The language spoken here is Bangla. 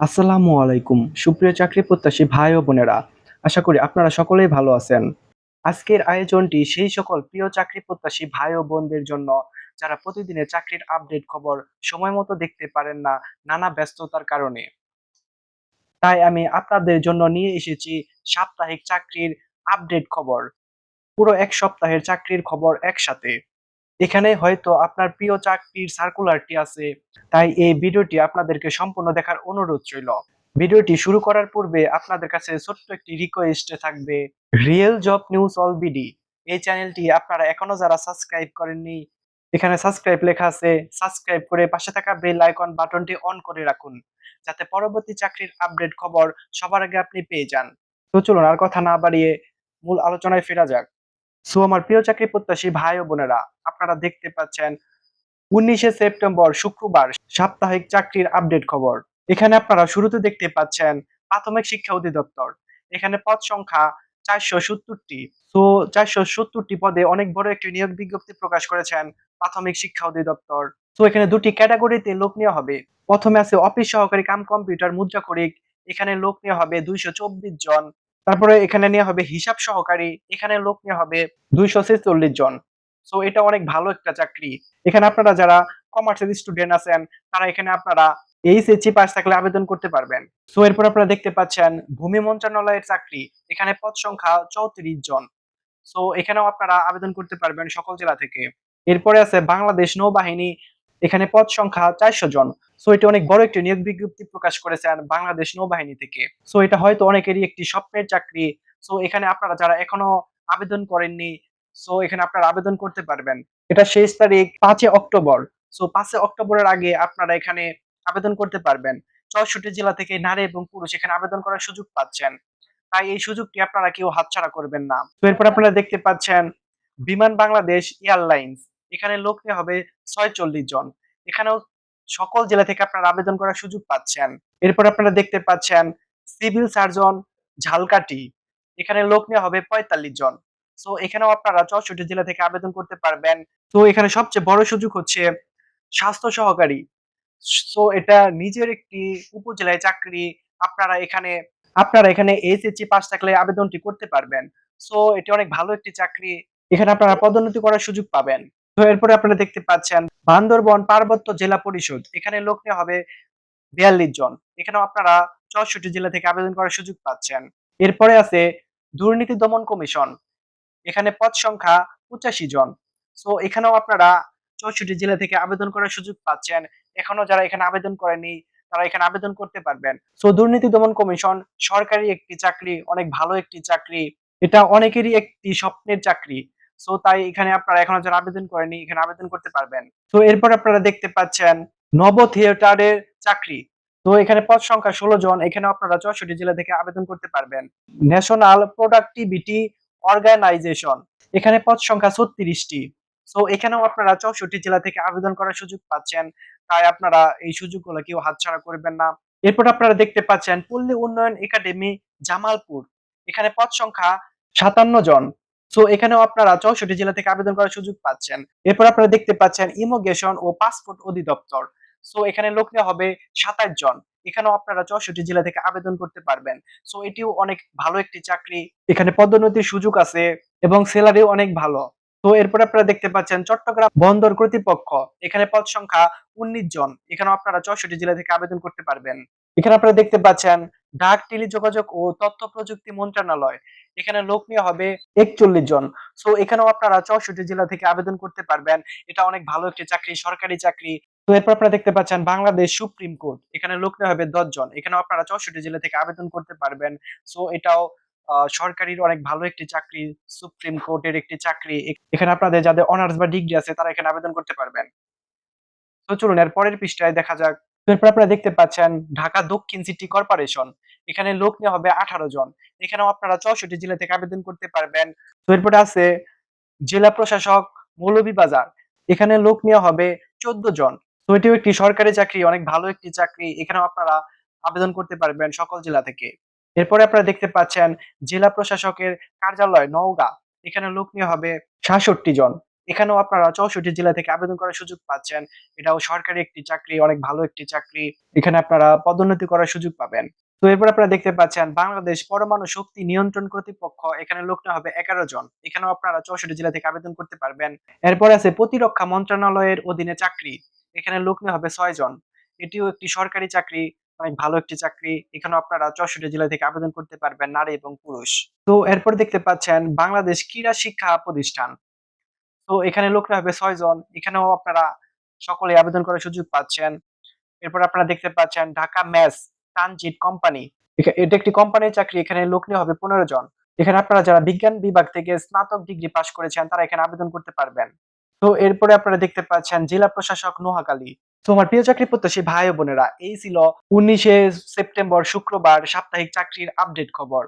আসসালামু আলাইকুম, সুপ্রিয় চাকরি প্রত্যাশী ভাই ও বোনেরা। আশা করি আপনারা সকলেই ভালো আছেন। আজকের আয়োজনটি সেই সকল প্রিয় চাকরি প্রত্যাশী ভাই ও বোনদের জন্য, যারা প্রতিদিনের চাকরির আপডেট খবর সময় মতো দেখতে পারেন না নানা ব্যস্ততার কারণে। তাই আমি আপনাদের জন্য নিয়ে এসেছি সাপ্তাহিক চাকরির আপডেট খবর। পুরো এক সপ্তাহের চাকরির খবর একসাথে। এখানে হয়তো আপনার প্রিয় চাকরির সার্কুলারটি আছে, তাই এই ভিডিওটি আপনাদেরকে সম্পূর্ণ দেখার অনুরোধ রইল। ভিডিওটি শুরু করার পূর্বে আপনাদের কাছে ছোট্ট একটি রিকোয়েস্ট থাকবে real job news all BD এই চ্যানেলটি আপনারা এখনও যারা সাবস্ক্রাইব করেননি, এখানে সাবস্ক্রাইব লেখা আছে সাবস্ক্রাইব করে পাশে থাকা বেল আইকন বাটনটি অন করে রাখুন, যাতে পরবর্তী চাকরির আপডেট খবর সবার আগে আপনি পেয়ে যান। তো চলুন আর কথা না বাড়িয়ে মূল আলোচনায় ফেরা যাক। সো আমার প্রিয় চাকরি প্রত্যাশী ভাই ও বোনেরা, আপনারা দেখতে পাচ্ছেন উনিশে সেপ্টেম্বর শুক্রবার সাপ্তাহিক চাকরির আপডেট খবর। এখানে আপনারা শুরুতে দেখতে পাচ্ছেন প্রাথমিক শিক্ষা অধিদপ্তর। এখানে পদ সংখ্যা চারশো সত্তরটি। তো চারশো সত্তরটি পদে অনেক বড় একটি নিয়োগ বিজ্ঞপ্তি প্রকাশ করেছেন প্রাথমিক শিক্ষা অধিদপ্তর। তো এখানে দুটি ক্যাটাগরিতে লোক নেওয়া হবে। প্রথমে আছে অফিস সহকারী কাম কম্পিউটার মুদ্রাক্ষরিক। এখানে লোক নেওয়া হবে দুইশো চব্বিশ জন। তারপরে এখানে নেওয়া হবে হিসাব সহকারী, এখানে লোক নেওয়া হবে দুইশো ছেচল্লিশ জন। সো এটা অনেক ভালো একটা চাকরি। এখানে আপনারা যারা কমার্সের স্টুডেন্ট আছেন, তারা এখানে আপনারা এইচএসসি পাস থাকলে আবেদন করতে পারবেন। সো এরপর আপনারা দেখতে পাচ্ছেন ভূমি মন্ত্রণালয়ের চাকরি। এখানে পদ সংখ্যা চৌত্রিশ জন। সো এখানেও আপনারা আবেদন করতে পারবেন সকল জেলা থেকে। এরপরে আছে বাংলাদেশ নৌবাহিনী এখানে পদ সংখ্যা চারশো জন। সো এটা অনেক বড় একটি নিয়োগ বিজ্ঞপ্তি প্রকাশ করেছেন বাংলাদেশ নৌবাহিনী থেকে। সো এটা হয়তো অনেকেরই একটি স্বপ্নের চাকরি। সো এখানে আপনারা যারা এখনও আবেদন করেননি, সো এখানে আপনারা আবেদন করতে পারবেন। এটা শেষ তারিখ পাঁচই অক্টোবর। সো পাঁচই অক্টোবরের আগে আপনারা এখানে আবেদন করতে পারবেন। চৌষট্টি জেলা থেকে নারী এবং পুরুষ এখানে আবেদন করার সুযোগ পাচ্ছেন। তাই এই সুযোগটি আপনারা কেউ হাতছাড়া করবেন না। তো এরপর আপনারা দেখতে পাচ্ছেন, বিমান বাংলাদেশ এয়ারলাইন্স। এখানে লোক হবে ছয়চল্লিশ জন। এখানেও সকল জেলা থেকে আপনারা আবেদন করার সুযোগ পাচ্ছেন। এরপর আপনারা দেখতে পাচ্ছেন, সিভিল সার্জন ঝালকাঠি। এখানে লোক নেওয়া হবে পঁয়তাল্লিশ জন। সো এখানেও আপনারা চৌষট্টি জেলা থেকে আবেদন করতে পারবেন। তো এখানে সবচেয়ে বড় সুযোগ হচ্ছে স্বাস্থ্য সহকারী। সো এটা নিজের একটি উপজেলায় চাকরি, আপনারা এখানে আপনারা এখানে এইচএসসি পাস থাকলে আবেদনটি করতে পারবেন। সো এটি অনেক ভালো একটি চাকরি। এখানে আপনারা পদোন্নতি করার সুযোগ পাবেন। এরপরে আপনারা দেখতে পাচ্ছেন বান্দরবন পার্বত্য জেলা পরিষদ। এখানে লোক নেওয়া হবে বিয়াল্লিশ জন। এখানেও আপনারা চৌষট্টি জেলা থেকে আবেদন করার সুযোগ পাচ্ছেন। এরপরে আছে দুর্নীতি দমন কমিশন। এখানে পদ সংখ্যা পঁচাশি জন। সো এখানেও আপনারা চৌষট্টি জেলা থেকে আবেদন করার সুযোগ পাচ্ছেন। এখনও যারা এখানে আবেদন করেনি তারা এখানে আবেদন করতে পারবেন। সো দুর্নীতি দমন কমিশন সরকারি একটি চাকরি, অনেক ভালো একটি চাকরি। এটা অনেকেরই একটি স্বপ্নের চাকরি। সো তাই এখানে আপনারা এখনও যারা আবেদন করেনি এখানে আবেদন করতে পারবেন। তো এরপর আপনারা দেখতে পাচ্ছেন নব থিয়েটারের চাকরি। তো, এখানে পদ সংখ্যা ষোলো জন, এখানে আপনারা চৌষট্টি জেলা থেকে আবেদন করতে পারবেন। ন্যাশনাল প্রোডাক্টিভিটি অর্গানাইজেশন এখানে পদ সংখ্যা ছত্রিশটি। সো এখানেও আপনারা চৌষট্টি জেলা থেকে আবেদন করার সুযোগ পাচ্ছেন। তাই আপনারা এই সুযোগগুলো কেউ হাতছাড়া করবেন না। এরপর আপনারা দেখতে পাচ্ছেন পল্লী উন্নয়ন একাডেমি, জামালপুর। এখানে পদ সংখ্যা সাতান্ন জন। সো এখানেও আপনারা চৌষট্টি জেলা থেকে আবেদন করার সুযোগ পাচ্ছেন। এরপর আপনারা দেখতে পাচ্ছেন ইমিগ্রেশন ও পাসপোর্ট অধিদপ্তর। সো এখানে লোক নেওয়া হবে সাতাশ জন। এখানেও আপনারা চৌষট্টি জেলা থেকে আবেদন করতে পারবেন। সো এটিও অনেক ভালো একটি চাকরি। এখানে পদোন্নতির সুযোগ আছে এবং স্যালারিও অনেক ভালো। তো এরপরে আপনারা দেখতে পাচ্ছেন চট্টগ্রাম বন্দর কর্তৃপক্ষ। এখানে পদ সংখ্যা উনিশ জন। এখানে আপনারা চৌষট্টি জেলা থেকে আবেদন করতে পারবেন। এখানে আপনারা দেখতে পাচ্ছেন ডাক, টেলিযোগাযোগ ও তথ্য প্রযুক্তি মন্ত্রণালয়। এখানে লোক নিয়ে হবে একচল্লিশ জন। সো এখানেও আপনারা চৌষট্টি জেলা থেকে আবেদন করতে পারবেন। এটা অনেক ভালো একটি চাকরি, সরকারি চাকরি। তো এরপর আপনারা দেখতে পাচ্ছেন বাংলাদেশ সুপ্রিম কোর্ট। এখানে লোক নেওয়া হবে দশ জন। এখানেও আপনারা চৌষট্টি জেলা থেকে আবেদন করতে পারবেন। সো এটাও সরকারির অনেক ভালো একটি চাকরি, সুপ্রিম কোর্টের একটি চাকরি। এখানে আপনাদের যাদের অনার্স বা ডিগ্রি আছে, তারা এখানে আবেদন করতে পারবেন। তো চলুন, এর পরের পৃষ্ঠায় দেখা যাক এরপর আপনারা দেখতে পাচ্ছেন ঢাকা দক্ষিণ সিটি কর্পোরেশন এখানে লোক নিয়ে হবে আঠারো জন। এখানেও আপনারা চৌষট্টি জেলা থেকে আবেদন করতে পারবেন। তো এরপরে আছে জেলা প্রশাসক মৌলভীবাজার এখানে লোক নিয়ে হবে চোদ্দ জন। তো এটিও একটি সরকারি চাকরি, অনেক ভালো একটি চাকরি, এখানেও আপনারা আবেদন করতে পারবেন সকল জেলা থেকে। এরপরে আপনারা দেখতে পাচ্ছেন জেলা প্রশাসকের কার্যালয়, নওগাঁ, এখানে লোক নিয়ে হবে সাতষট্টি জন। এখানেও আপনারা ৬৪ জেলা থেকে আবেদন করার সুযোগ পাচ্ছেন। এটাও সরকারি একটি চাকরি, অনেক ভালো একটি চাকরি। এখানে আপনারা পদোন্নতি করার সুযোগ পাবেন। তো এরপর আপনারা দেখতে পাচ্ছেন বাংলাদেশ পরমাণু শক্তি নিয়ন্ত্রণ কর্তৃপক্ষ এখানে লোক নেওয়া হবে ১১ জন। এখানেও আপনারা ৬৪ জেলা থেকে আবেদন করতে পারবেন। এরপর আছে প্রতিরক্ষা মন্ত্রণালয়ের অধীনে চাকরি। এখানে লোক নেওয়া হবে ছয় জন। এটিও একটি সরকারি চাকরি, অনেক ভালো একটি চাকরি। এখানেও আপনারা ৬৪ জেলা থেকে আবেদন করতে পারবেন নারী এবং পুরুষ। তো এরপর দেখতে পাচ্ছেন বাংলাদেশ ক্রীড়া শিক্ষা প্রতিষ্ঠান। তো এখানে লোক হবে ৬ জন। এখানেও আপনারা সকলেই আবেদন করার সুযোগ পাচ্ছেন। এরপর আপনারা দেখতে পাচ্ছেন ঢাকা মেস ট্রানজিট কোম্পানি। এটা একটি কোম্পানির চাকরি। এখানে লোক নেওয়া হবে ১৫ জন। এখানে আপনারা যারা বিজ্ঞান বিভাগ থেকে স্নাতক ডিগ্রি পাস করেছেন, তারা এখানে আবেদন করতে পারবেন। তো এরপরে আপনারা দেখতে পাচ্ছেন জেলা প্রশাসক নোয়াখালী। তো আমার প্রিয় চাকরি প্রত্যাশী ভাই বোনেরা, এই ছিল ১৯শে সেপ্টেম্বর শুক্রবার সাপ্তাহিক চাকরির আপডেট খবর।